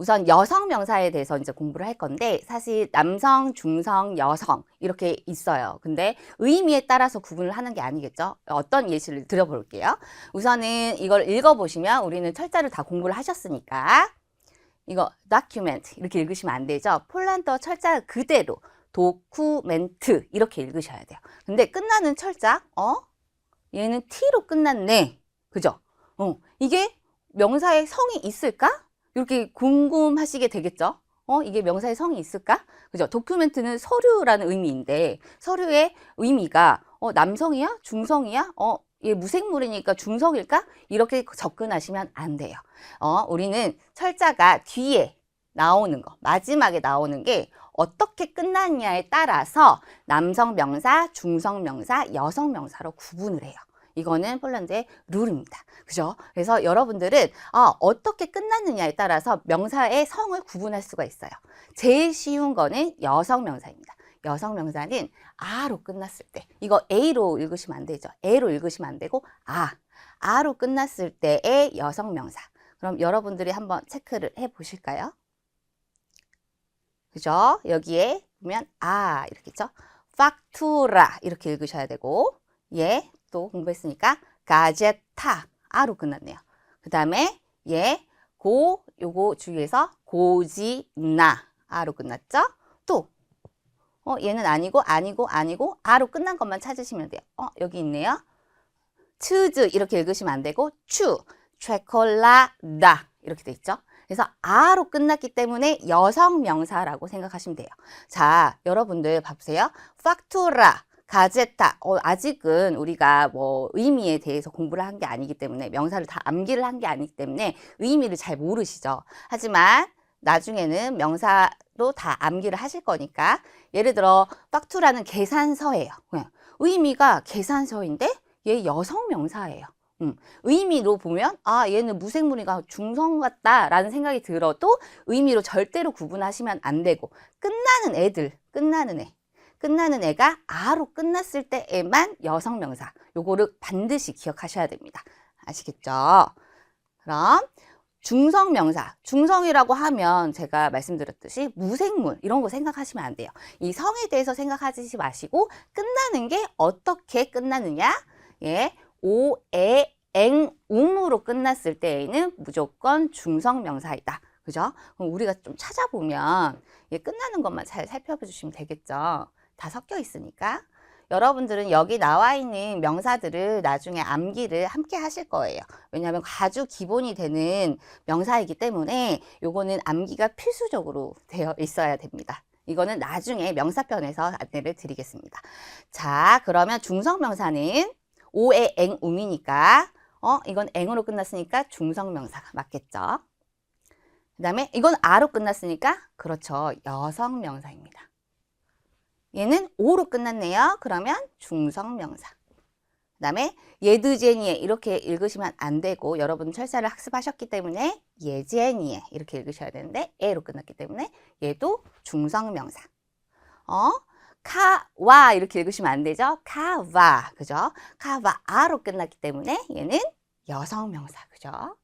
우선 여성 명사에 대해서 이제 공부를 할 건데 사실 남성, 중성, 여성 이렇게 있어요. 근데 의미에 따라서 구분을 하는 게 아니겠죠. 어떤 예시를 들어볼게요. 우선은 이걸 읽어보시면 우리는 철자를 다 공부를 하셨으니까 이거 document 이렇게 읽으시면 안 되죠. 폴란드어 철자 그대로 도쿠멘트 이렇게 읽으셔야 돼요. 근데 끝나는 철자 어? 얘는 t로 끝났네. 그죠? 어, 이게 명사의 성이 있을까? 이렇게 궁금하시게 되겠죠? 어, 이게 명사의 성이 있을까? 그죠? 도큐멘트는 서류라는 의미인데 서류의 의미가 어, 남성이야? 중성이야? 어, 얘 무생물이니까 중성일까? 이렇게 접근하시면 안 돼요. 어, 우리는 철자가 뒤에 나오는 거, 마지막에 나오는 게 어떻게 끝났냐에 따라서 남성 명사, 중성 명사, 여성 명사로 구분을 해요. 이거는 폴란드의 룰입니다. 그죠? 그래서 여러분들은 아, 어떻게 끝났느냐에 따라서 명사의 성을 구분할 수가 있어요. 제일 쉬운 거는 여성 명사입니다. 여성 명사는 아로 끝났을 때 이거 A로 읽으시면 안 되죠. A로 읽으시면 안 되고 아, 아로 끝났을 때의 여성 명사. 그럼 여러분들이 한번 체크를 해 보실까요? 그죠? 여기에 보면 아 이렇게 있죠. 팍투라 이렇게 읽으셔야 되고 예, 또 공부했으니까 가제타 아로 끝났네요. 그 다음에 예, 고 요거 주의해서 고지나 아로 끝났죠? 또 어, 얘는 아니고 아니고 아니고 아로 끝난 것만 찾으시면 돼요. 어, 여기 있네요. 츠즈 이렇게 읽으시면 안 되고 추, 최콜라다 이렇게 돼 있죠. 그래서 아로 끝났기 때문에 여성 명사라고 생각하시면 돼요. 자, 여러분들 봐보세요. 팍투라, 가제타. 어, 아직은 우리가 뭐 의미에 대해서 공부를 한 게 아니기 때문에 명사를 다 암기를 한 게 아니기 때문에 의미를 잘 모르시죠. 하지만 나중에는 명사도 다 암기를 하실 거니까 예를 들어 팍투라는 계산서예요. 네. 의미가 계산서인데 얘 여성 명사예요. 음, 의미로 보면 아 얘는 무생물이가 중성 같다라는 생각이 들어도 의미로 절대로 구분하시면 안 되고 끝나는 애들 끝나는 애 끝나는 애가 아로 끝났을 때에만 여성 명사 요거를 반드시 기억하셔야 됩니다 아시겠죠 그럼 중성 명사 중성이라고 하면 제가 말씀드렸듯이 무생물 이런 거 생각하시면 안 돼요 이 성에 대해서 생각하지 마시고 끝나는 게 어떻게 끝나느냐 예 오, 에, 앵, 웅으로 끝났을 때에는 무조건 중성 명사이다. 그죠? 그럼 우리가 좀 찾아보면 예, 끝나는 것만 잘 살펴보시면 되겠죠. 다 섞여 있으니까. 여러분들은 여기 나와 있는 명사들을 나중에 암기를 함께 하실 거예요. 왜냐하면 아주 기본이 되는 명사이기 때문에 요거는 암기가 필수적으로 되어 있어야 됩니다. 이거는 나중에 명사편에서 안내를 드리겠습니다. 자, 그러면 중성명사는 오의 앵, um이니까 어 이건 앵으로 끝났으니까 중성명사가 맞겠죠. 그 다음에 이건 아로 끝났으니까 그렇죠. 여성명사입니다. 얘는 오로 끝났네요. 그러면 중성명사. 그 다음에 예드제니에 이렇게 읽으시면 안 되고 여러분 철사를 학습하셨기 때문에 예제니에 이렇게 읽으셔야 되는데 에로 끝났기 때문에 얘도 중성명사. 어? 카와 이렇게 읽으시면 안 되죠. 카와 그죠? 카와아로 끝났기 때문에 얘는 여성 명사 그죠?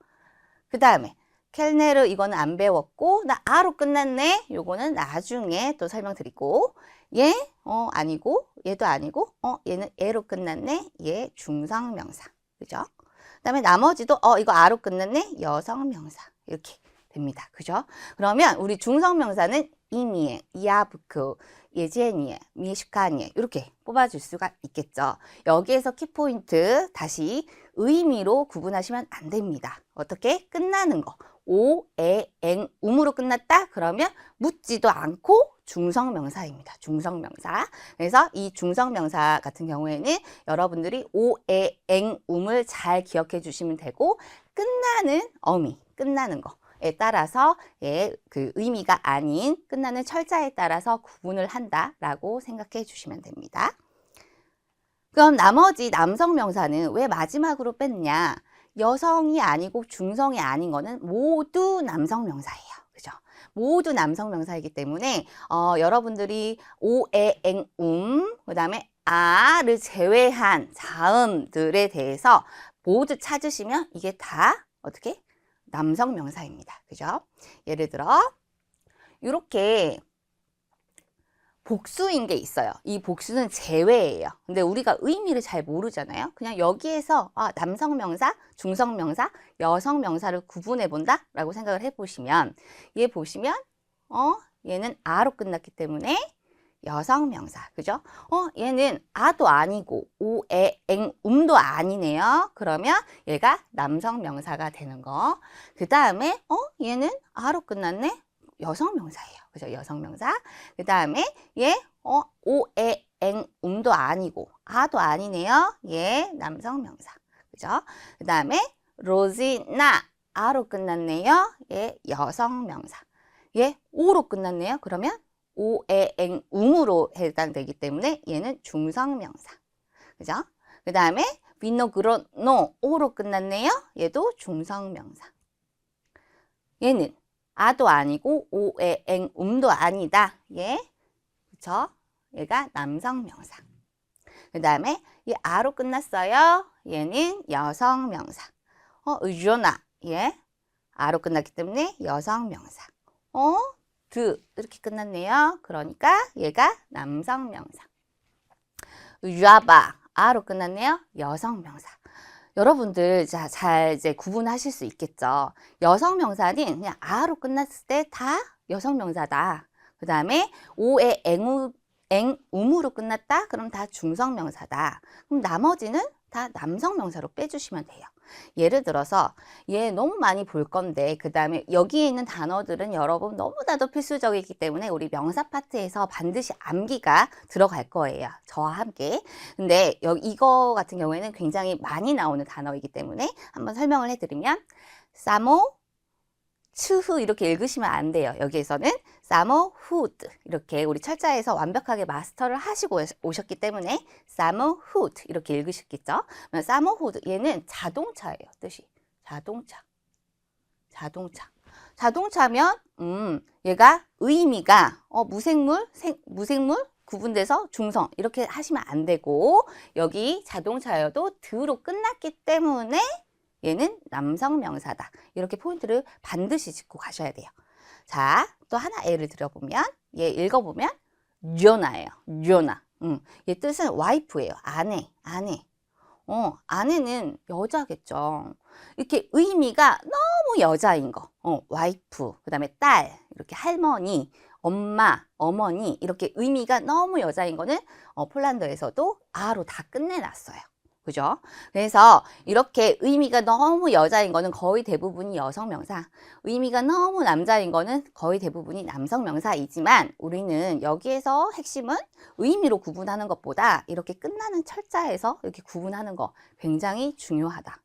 그 다음에 켈네르 이거는 안 배웠고 나 아로 끝났네. 요거는 나중에 또 설명드리고 얘 어 아니고 얘도 아니고 어 얘는 에로 끝났네. 얘 중성 명사 그죠? 그 다음에 나머지도 어 이거 아로 끝났네. 여성 명사 이렇게 됩니다. 그죠? 그러면 우리 중성 명사는 이니에, 이아부크, 예제니에, 미슈카니에 이렇게 뽑아줄 수가 있겠죠. 여기에서 키포인트 다시 의미로 구분하시면 안 됩니다. 어떻게? 끝나는 거. 오, 에, 앵, um으로 끝났다? 그러면 묻지도 않고 중성명사입니다. 중성명사. 그래서 이 중성명사 같은 경우에는 여러분들이 오, 에, 앵, um을 잘 기억해 주시면 되고 끝나는 어미, 끝나는 거. 에 따라서 예, 그 의미가 아닌 끝나는 철자에 따라서 구분을 한다라고 생각해 주시면 됩니다. 그럼 나머지 남성 명사는 왜 마지막으로 뺐냐? 여성이 아니고 중성이 아닌 거는 모두 남성 명사예요. 모두 남성 명사이기 때문에 어, 여러분들이 오, 에, 앵, 음, 그 다음에 아를 제외한 자음들에 대해서 모두 찾으시면 이게 다 어떻게 남성 명사입니다. 그죠? 예를 들어 이렇게 복수인 게 있어요. 이 복수는 제외예요. 근데 우리가 의미를 잘 모르잖아요. 그냥 여기에서 아, 남성 명사, 중성 명사, 여성 명사를 구분해 본다라고 생각을 해 보시면 얘 보시면 어, 얘는 아로 끝났기 때문에 여성 명사. 그죠? 어, 얘는 아도 아니고 오에 앵 음도 아니네요. 그러면 얘가 남성 명사가 되는 거. 그다음에 어, 얘는 아로 끝났네. 여성 명사예요. 그죠? 여성 명사. 그 다음에 얘 어, 오에 앵 음도 아니고 아도 아니네요. 얘 남성 명사. 그죠? 그 다음에 로지나 아로 끝났네요. 얘 여성 명사. 얘 오로 끝났네요. 그러면 오에 앵 음으로 해당되기 때문에 얘는 중성 명사. 그죠? 그 다음에 비노그로노 오로 끝났네요. 얘도 중성 명사. 얘는 아도 아니고 오에 앵 음도 아니다. 얘 그쵸? 얘가 남성 명사. 그 다음에 이 아로 끝났어요. 얘는 여성 명사. 어, 의존아. 얘 아로 끝났기 때문에 여성 명사. 어, 드 이렇게 끝났네요. 그러니까 얘가 남성 명사. 유아바 아로 끝났네요. 여성 명사. 여러분들 자, 잘 이제 구분하실 수 있겠죠. 여성 명사는 그냥 아로 끝났을 때 다 여성 명사다. 그 다음에 오에 앵우, 앵, 음으로 끝났다? 그럼 다 중성 명사다. 그럼 나머지는 다 남성 명사로 빼주시면 돼요. 예를 들어서 얘 너무 많이 볼 건데 그 다음에 여기에 있는 단어들은 여러분 너무나도 필수적이기 때문에 우리 명사 파트에서 반드시 암기가 들어갈 거예요. 저와 함께. 근데 이거 같은 경우에는 굉장히 많이 나오는 단어이기 때문에 한번 설명을 해드리면 사모 추후 이렇게 읽으시면 안 돼요. 여기에서는 후드 이렇게 우리 철자에서 완벽하게 마스터를 하시고 오셨기 때문에 후드 이렇게 읽으셨겠죠? 후드 얘는 자동차예요. 뜻이 자동차. 자동차. 자동차면 음 얘가 의미가 어 무생물 생, 무생물 구분돼서 중성 이렇게 하시면 안 되고 여기 자동차여도 드로 끝났기 때문에 얘는 남성 명사다. 이렇게 포인트를 반드시 짚고 가셔야 돼요. 자, 또 하나 예를 들어보면 얘 읽어보면 류나예요. 류나. 음, 얘 뜻은 와이프예요. 아내, 아내. 어, 아내는 여자겠죠. 이렇게 의미가 너무 여자인 거. 어, 와이프, 그 다음에 딸, 이렇게 할머니, 엄마, 어머니, 이렇게 의미가 너무 여자인 거는 어, 폴란드에서도 아로 다 끝내놨어요. 그죠? 그래서 이렇게 의미가 너무 여자인 거는 거의 대부분이 여성 명사, 의미가 너무 남자인 거는 거의 대부분이 남성 명사이지만 우리는 여기에서 핵심은 의미로 구분하는 것보다 이렇게 끝나는 철자에서 이렇게 구분하는 거 굉장히 중요하다.